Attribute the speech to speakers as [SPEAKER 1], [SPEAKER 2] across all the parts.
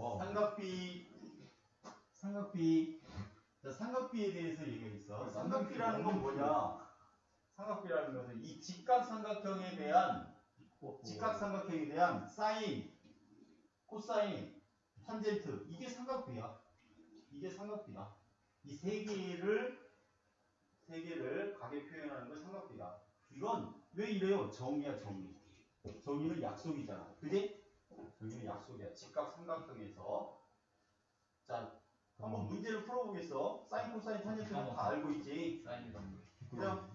[SPEAKER 1] 와.
[SPEAKER 2] 삼각비 삼각비 자 삼각비에 대해서 얘기했어.
[SPEAKER 1] 네,
[SPEAKER 2] 삼각비라는 건 뭐냐? 삼각비라는 것은 이 직각 삼각형에 대한 직각 삼각형에 대한 사인, 코사인, 탄젠트 이게 삼각비야. 이게 삼각비다. 이세 개를 세 개를 각에 표현하는 걸 삼각비다. 이건 왜 이래요? 정의야 정의. 정의는 약속이잖아. 그지? 정의는 약속이야. 직각 삼각형에서 자 한번 문제를 풀어보겠어. 사인, 코사인, 탄젠트는 다 알고 있지.
[SPEAKER 1] 사인이 담겨.
[SPEAKER 2] 그죠?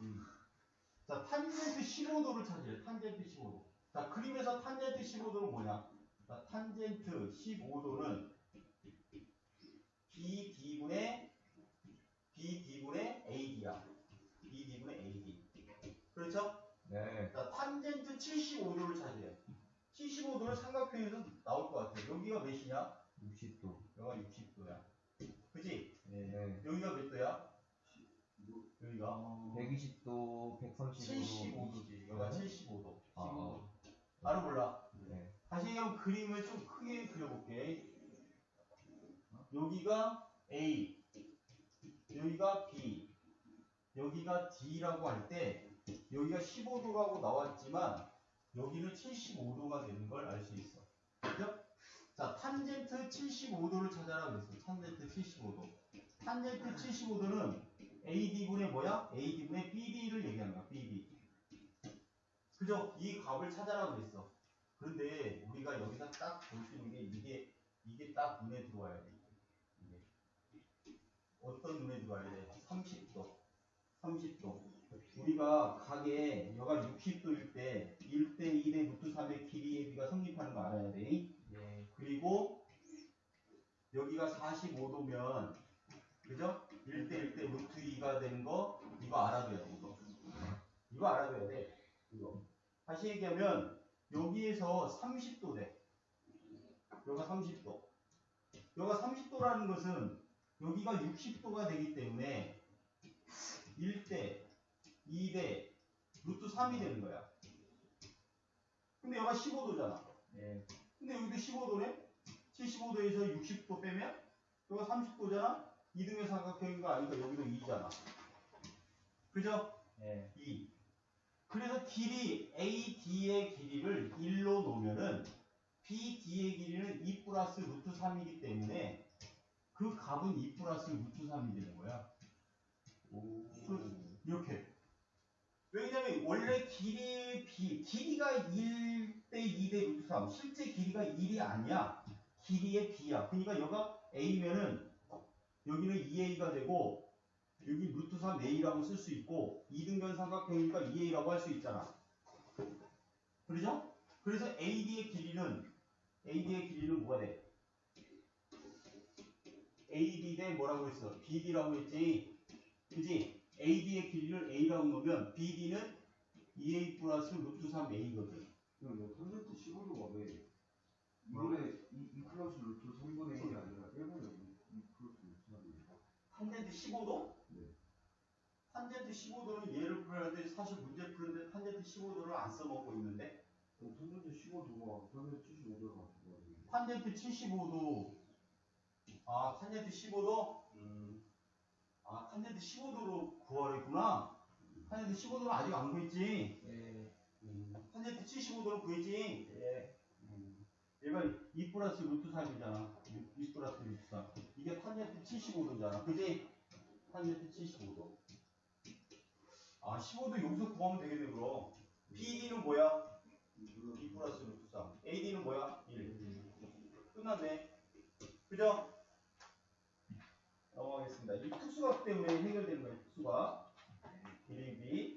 [SPEAKER 2] 자, 탄젠트 15도를 찾으래. 탄젠트 15도. 자, 그림에서 탄젠트 15도는 뭐냐? 자, 탄젠트 15도는 BD분의 BD분의 AD야. BD분의 AD. 그렇죠?
[SPEAKER 1] 네.
[SPEAKER 2] 자, 탄젠트 75도를 찾으래. 75도를 삼각형에서 나올 것 같아. 여기가 몇이냐?
[SPEAKER 1] 60도.
[SPEAKER 2] 여기가 60도야. 그지?
[SPEAKER 1] 네.
[SPEAKER 2] 여기가 몇 도야? 여기가
[SPEAKER 1] 120도, 135도.
[SPEAKER 2] 75도지. 여기가 75도.
[SPEAKER 1] 아.
[SPEAKER 2] 알아 몰라.
[SPEAKER 1] 네.
[SPEAKER 2] 다시 그럼 그림을 좀 크게 그려볼게. 여기가 A, 여기가 B, 여기가 D라고 할 때 여기가 15도라고 나왔지만 여기는 75도가 되는 걸 알 수 있어. 그죠? 자, 탄젠트 75도를 찾아라 그랬어. 탄젠트 75도. 탄젠트 75도는 AD분의 뭐야? AD분의 BD를 거야. BD. 그죠? 이 값을 찾아라 그랬어. 그런데 우리가 여기서 딱 볼 수 있는 게 이게 이게 딱 눈에 들어와야 돼. 이게 어떤 눈에 들어와야 돼? 30도. 30도. 우리가 각에 여가 60도일 때 1대 2대 루트 3의 길이의 비가 성립하는 거 알아야 돼.
[SPEAKER 1] 네.
[SPEAKER 2] 그리고 여기가 45도면 그죠? 1대 1대 루트 2가 되는 거 이거 알아둬야 돼 이거 이거 알아둬야 돼 이거 다시 얘기하면 여기에서 30도 돼 여기가 30도 여기가 30도라는 것은 여기가 60도가 되기 때문에 1대 2대 루트 3이 되는 거야 근데 여기가 15도잖아
[SPEAKER 1] 네.
[SPEAKER 2] 근데 여기도 15도네? 75도에서 60도 빼면 여기가 30도잖아? 2등의 삼각형인가 아니까 여기도 2잖아. 그죠?
[SPEAKER 1] 네.
[SPEAKER 2] 2. 그래서 길이 AD의 길이를 1로 놓으면은 BD의 길이는 2 플러스 루트 3이기 때문에 그 값은 2 플러스 루트 3이 되는 거야.
[SPEAKER 1] 오.
[SPEAKER 2] 이렇게. 왜냐면 원래 길이 B, 길이가 1대 2대 루트 3. 실제 길이가 1이 아니야. 길이의 B야. 그러니까 여기가 A면은 여기는 2A가 되고 여기 루트 3A라고 쓸 수 있고 2등변 삼각형이니까 2A라고 할 수 있잖아. 그러죠? 그래서 AD의 길이는 AD의 길이는 뭐가 돼? AD 대 뭐라고 했어? BD라고 했지. 그지? AD의 길이를 A라고 놓으면 BD는 2A 플러스 루트 3A거든.
[SPEAKER 3] 그럼 뭐 탄젠트 15도가 왜 2분의 2, 플러스 루트 3분의 1이 아니라 1분의 2 플러스 루트 3이에요?
[SPEAKER 2] 탄젠트 15도?
[SPEAKER 3] 네.
[SPEAKER 2] 탄젠트 15도는 얘를 풀었는데 사실 문제 푸는데 탄젠트 15도를 안 써먹고 있는데
[SPEAKER 3] 그럼 탄젠트 15도가 탄젠트 75도가 같은 거예요?
[SPEAKER 2] 탄젠트 75도 아 탄젠트 15도? 음. 아 탄젠트 15도로 구하랬구나 탄젠트 15도는 아직 안 구했지
[SPEAKER 1] 네.
[SPEAKER 2] 음. 탄젠트 75도는 구했지
[SPEAKER 1] 네.
[SPEAKER 2] 음. 얘가 2 플러스 루트 3이잖아 2 플러스 루트 3 이게 탄젠트 75도잖아 그지? 탄젠트 75도 아 15도 여기서 구하면 되겠네 그럼 BD는 뭐야? 2 플러스 루트 3 AD는 뭐야? 1 끝났네 그죠? 넘어가겠습니다. 이 특수각 때문에 해결되는 거예요. 특수각. 1, 2,